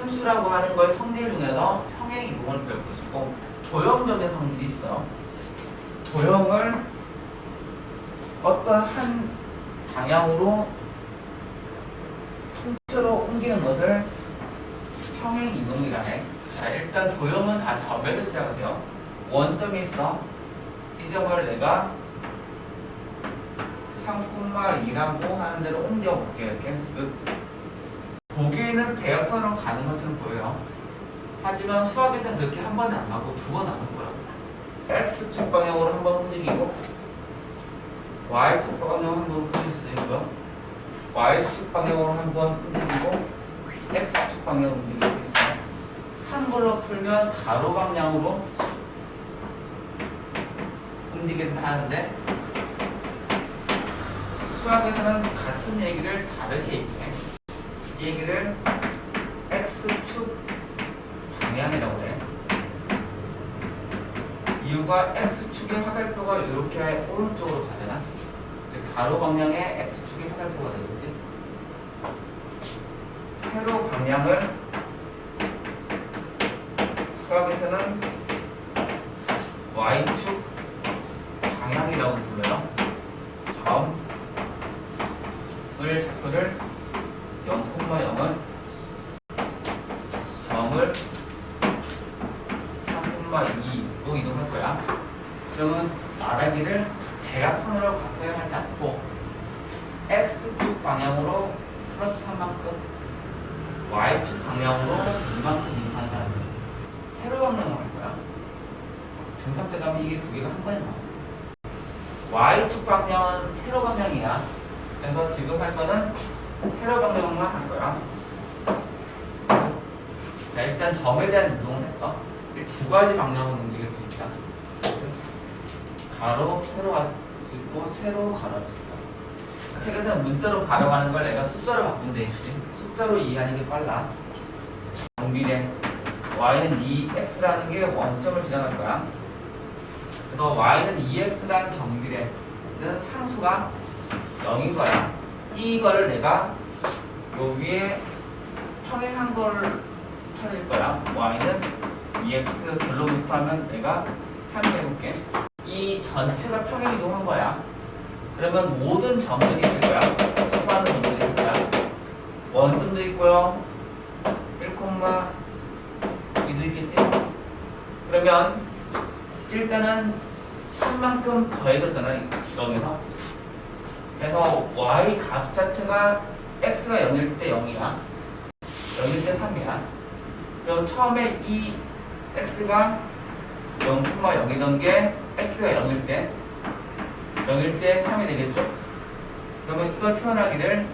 함수라고 하는 걸 성질 중에서 평행 이동을 배워보시고 도형적인 성질이 있어요. 도형을 어떤 한 방향으로 통째로 옮기는 것을 평행 이동이라 해. 자, 일단 도형은 다 점에서 시작해요. 원점이 있어. 이 점을 내가 3,2라고 하는 대로 옮겨볼게 이렇게 쓱. 보기에는 대각선으로 가는 것처럼 보여요. 하지만 수학에서는 그렇게 한 번에 안 가고 두번 하는 거라고. X축 방향으로 한 번 움직이고 Y축 방향으로 한 번 움직일 수도 있고요. Y축 방향으로 한 번 움직이고 X축 방향으로 움직일 수 있어요. 한글로 풀면 가로 방향으로 움직인다 하는데 수학에서는 같은 얘기를 다르게 얘기해. 이 얘기를 X축 방향이라고 해. 이유가 X축의 화살표가 이렇게 오른쪽으로 가잖아. 즉 가로 방향의 X축의 화살표가 되겠지. 세로 방향을 수학에서는 Y축 방향이라고 불러요. 점을 좌표를 0,0은 점을 3,2로 이동할 거야. 그러면 말하기를 대각선으로 갔어야 하지 않고 x축 방향으로 플러스 3만큼 y축 방향으로 플러스 2만큼 이동한다는. 세로 방향으로 할 거야. 중3 때 가면 이게 두 개가 한 번에 나와. y축 방향은 세로 방향이야. 그래서 지금 할 거는 세로 방향만 할 거야. 자, 일단 점에 대한 이동을 했어. 이두 가지 방향으로 움직일 수 있다. 가로, 세로 있고, 세로 가로 있다. 책에서는 문자로 가로 가는 걸 내가 숫자로 바꾸면 되겠지. 숫자로 이해하는 게 빨라. 정비례. y는 2x라는 게 원점을 지나갈 거야. 그래서 y는 2x라는 정비례는 상수가 0인 거야. 이거를 내가 요 위에 평행한 걸 찾을 거야. y는 2x 결론부터 하면 내가 3이 해볼게. 이 전체가 평행 이동한 거야. 그러면 모든 점들이 있을 거야. 수많은 점들이 있을 거야. 원점도 있고요. 1,2도 있겠지? 그러면 일단은 3만큼 더해졌잖아. 여기서. 그래서 y 값 자체가 x가 0일 때 0이야. 0일 때 3이야. 그럼 처음에 이 x가 0,0이던 게 x가 0일 때 0일 때 3이 되겠죠? 그러면 이걸 표현하기를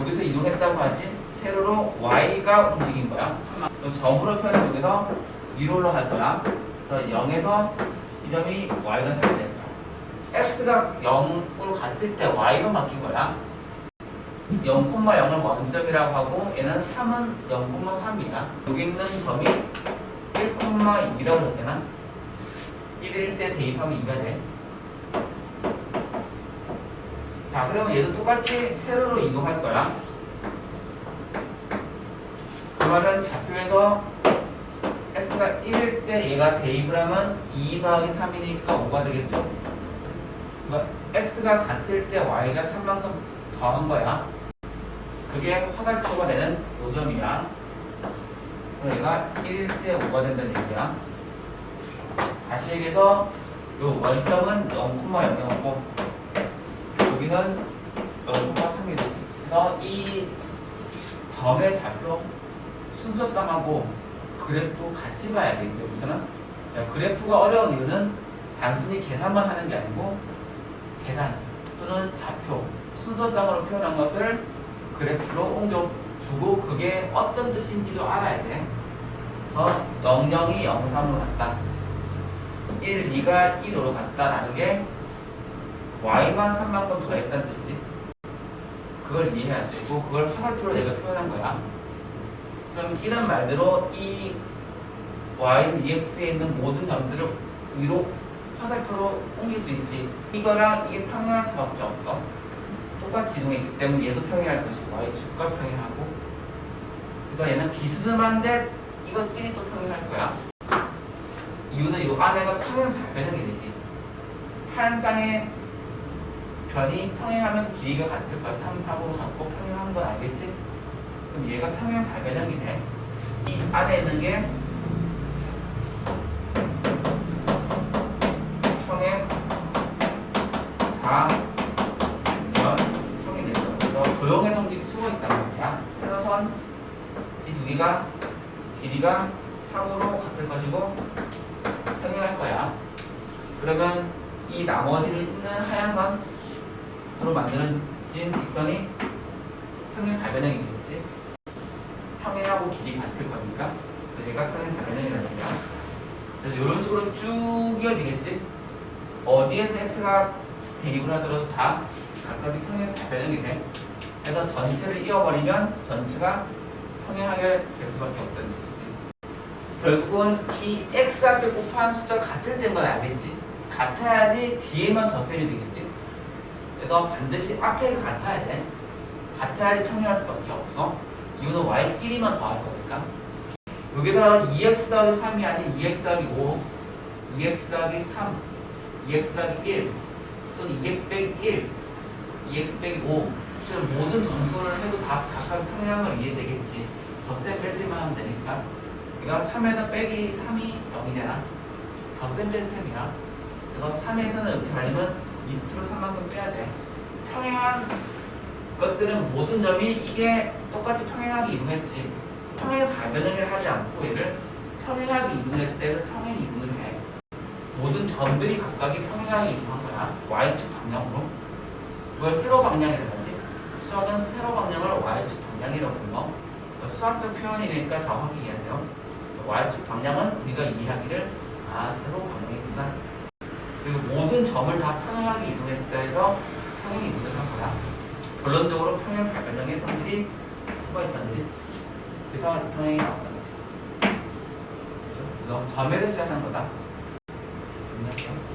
여기서 이동했다고 하지 세로로 y가 움직인 거야. 그럼 점으로 표현하면 여기서 위로로 할 거야. 그래서 0에서 이 점이 y가 3이 될 거야. x가 0으로 갔을 때 y로 바뀐 거야. 0,0을 원점이라고 하고 얘는 3은 0,3이야. 여기 있는 점이 1,2라고 했잖아. 1일 때 대입하면 2가 돼. 자, 그러면 얘도 똑같이 세로로 이동할 거야. 그 말은 좌표에서 x가 1일 때 얘가 대입을 하면 2 더하기 3이니까 5가 되겠죠? 그러니까 x가 같을 때 y가 3만큼 더한 거야. 그게 화살표가 되는. 그래서 얘가 1일 때 5가 된다는 얘기야. 다시 얘기해서 요 원점은 0,0이었고 여기는 0,3이 되지. 그래서 이 점의 좌표 순서쌍하고 그래프 같이 봐야 돼. 여기서는 자, 그래프가 어려운 이유는 단순히 계산만 하는 게 아니고 계산 또는 좌표 순서쌍으로 표현한 것을 그래프로 옮겨주고 그게 어떤 뜻인지도 알아야 돼. 그래서 00이 03으로 갔다. 1, 2가 1으로 갔다라는 게 y만 3만큼 더했다는 뜻이지. 그걸 이해해야 되고 그걸 화살표로 내가 표현한 거야. 그럼 이런 말대로 이 y, ex에 있는 모든 점들을 위로 화살표로 옮길 수 있지. 이거랑 이게 평행할 수밖에 없어. 똑같이 이동했기 때문에 얘도 평행할 것이고 y축과 평행하고 그래서 얘는 비스듬한데 이것끼리 또 평행할 거야. 이유는 이거 안에가 평행 사변형이 되지. 한 쌍의 변이 평행하면서 길이가 같을 거야. 3, 4로 갖고 평행한 건 알겠지? 그럼 얘가 평행 사변형이네. 이 안에 있는 게 평행 사변형이 되죠. 그래서 도형의 성질이 숨어 있단 말이야. 세로선 이 두 개가 3으로 같을 것이고 평행할 거야. 그러면 이 나머지를 있는 하얀 선으로 만들어진 직선이 평행 가변형이겠지. 평행하고 길이 같을 거니까 얘가 평행 가변형이라는 거야. 그래서 이런 식으로 쭉 이어지겠지. 어디에서 x가 대입을 하더라도 다 각각이 평행 가변형이 돼. 그래서 전체를 이어버리면 전체가 평행하게 될 수밖에 없다는 뜻이지. 결국은 이 x 앞에 곱한 숫자가 같을 때인 건 알겠지? 같아야지 뒤에만 덧셈이 되겠지? 그래서 반드시 앞에가 같아야 돼. 같아야지 평행할 수밖에 없어. 이유는 y끼리만 더할 거니까. 여기서 2x 더하기 3이 아닌 2x 더하기 5, 2x 더하기 3, 2x 더하기 1, 또는 2x 빼기 1, 2x 빼기 5. 지금 모든 정수를 해도 다 각각 평행을 이해되겠지. 덧셈 뺄지만 하면 되니까. 이거 3에서 빼기 3이 0이잖아. 덧셈 뺄 셈이야. 그래서 3에서는 이렇게 가지면 밑으로 3만큼 빼야 돼. 평행한 것들은 모든 점이 이게 똑같이 평행하게 이동했지. 평행 사변형을 하지 않고 얘를 평행하게 때를 평행 이동을 해. 모든 점들이 각각이 평행하게 이동한 거야. y축 방향으로. 그걸 세로 방향이라고 하지. 수학은 세로 방향을 y축 방향이라고 불러. 수학적 표현이니까 정확히 이해하세요. Y축 방향은 우리가 이해하기를 아 세로 방향이구나. 그리고 모든 점을 다 평행하게 이동했다 해서 평행 이동을 한 거야. 결론적으로 평행 사변형의 성질이 숨어 있다는 거지. 그래서 평행이 나왔다는 거지. 그래서 점에서 시작한 거다.